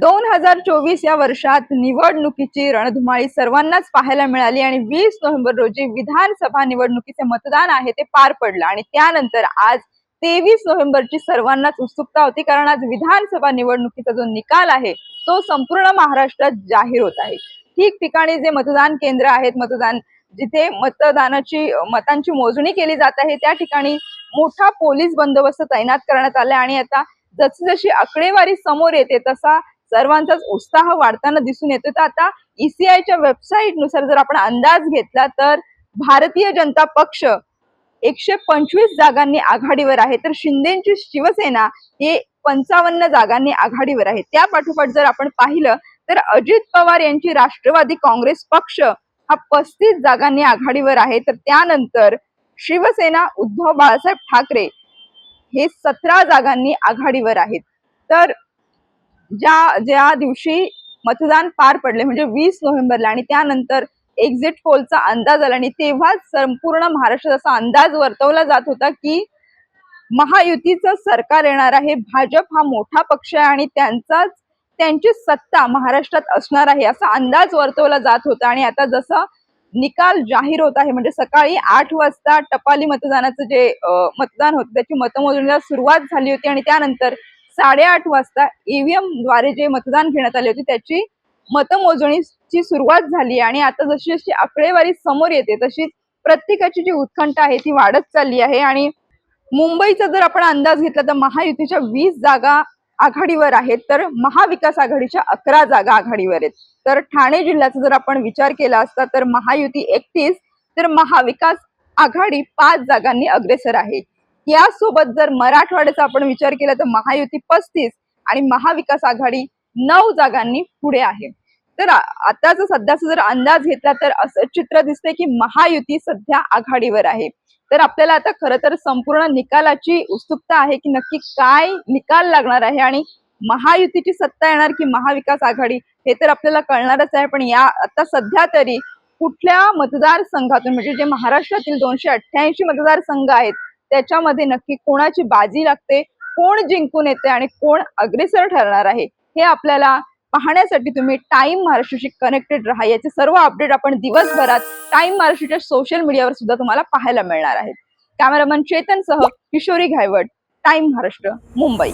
दोन हजार चोवीस या वर्षात निवडणुकीची रणधुमाळी सर्वांनाच पाहायला मिळाली आणि वीस नोव्हेंबर रोजी विधानसभा निवडणुकीचे मतदान आहे ते पार पडलं. आणि त्यानंतर आज तेवीस नोव्हेंबरची सर्वांनाच उत्सुकता होती कारण आज विधानसभा निवडणुकीचा जो निकाल आहे तो संपूर्ण महाराष्ट्रात जाहीर होत आहे. ठिकठिकाणी जे मतदान केंद्र आहेत मतदान जिथे मतदानाची मतांची मोजणी केली जात आहे त्या ठिकाणी मोठा पोलीस बंदोबस्त तैनात करण्यात आला आणि आता जशी जशी आकडेवारी समोर येते तसा सर्वांचाच उत्साह वाढताना दिसून येतो तर आता ईसीआयच्या वेबसाईटनुसार जर आपण अंदाज घेतला तर भारतीय जनता पक्ष एकशे पंचवीस जागांनी आघाडीवर आहे. तर शिंदेची शिवसेना हे पंचावन्न जागांनी आघाडीवर आहे. त्या पाठोपाठ जर आपण पाहिलं तर अजित पवार यांची राष्ट्रवादी काँग्रेस पक्ष हा पस्तीस जागांनी आघाडीवर आहे. तर त्यानंतर शिवसेना उद्धव बाळासाहेब ठाकरे हे सतरा जागांनी आघाडीवर आहेत. तर ज्या ज्या दिवशी मतदान पार पडले म्हणजे वीस नोव्हेंबरला आणि त्यानंतर एक्झिट पोलचा अंदाज आला आणि तेव्हाच संपूर्ण महाराष्ट्रात असा अंदाज वर्तवला जात होता की महायुतीचं सरकार येणार आहे भाजप हा मोठा पक्ष आहे आणि त्यांचाच त्यांची सत्ता महाराष्ट्रात असणार आहे असा अंदाज वर्तवला जात होता. आणि आता जसं निकाल जाहीर होत आहे म्हणजे सकाळी आठ वाजता टपाली मतदानाचं जे मतदान होतं त्याची मतमोजणीला सुरुवात झाली होती आणि त्यानंतर साडेआठ वाजता ईव्हीएमद्वारे जे मतदान घेण्यात आले होते त्याची मतमोजणीची सुरुवात झाली आणि आता जशी जशी आकडेवारी समोर येते तशीच प्रत्येकाची जी उत्कंठा आहे ती वाढत चालली आहे. आणि मुंबईचा जर आपण अंदाज घेतला तर महायुतीच्या वीस जागा आघाडीवर आहेत तर महाविकास आघाडीच्या अकरा जागा आघाडीवर आहेत. तर ठाणे जिल्ह्याचा जर आपण विचार केला असता तर महायुती एकतीस तर महाविकास आघाडी पाच जागांनी अग्रेसर आहे. यासोबत जर मराठवाड्याचा आपण विचार केला तर महायुती पस्तीस आणि महाविकास आघाडी नऊ जागांनी पुढे आहे. तर आताच आताचा सध्याचा जर अंदाज घेतला तर असं चित्र दिसते की महायुती सध्या आघाडीवर आहे. तर आपल्याला आता खरं तर संपूर्ण निकालाची उत्सुकता आहे की नक्की काय निकाल लागणार आहे आणि महायुतीची सत्ता येणार की महाविकास आघाडी हे तर आपल्याला कळणारच आहे. पण या आता सध्या तरी कुठल्या मतदारसंघातून म्हणजे जे महाराष्ट्रातील दोनशे अठ्ठ्याऐंशी मतदारसंघ आहेत त्याच्यामध्ये नक्की कोणाची बाजी लागते कोण जिंकून येते आणि कोण अग्रेसर ठरणार आहे हे आपल्याला पाहण्यासाठी तुम्ही टाइम महाराष्ट्राशी कनेक्टेड राहा. याचे सर्व अपडेट आपण दिवसभरात टाइम महाराष्ट्राच्या सोशल मीडियावर सुद्धा तुम्हाला पाहायला मिळणार आहेत कॅमेरामन चेतन सह किशोरी घायवट टाइम महाराष्ट्र मुंबई.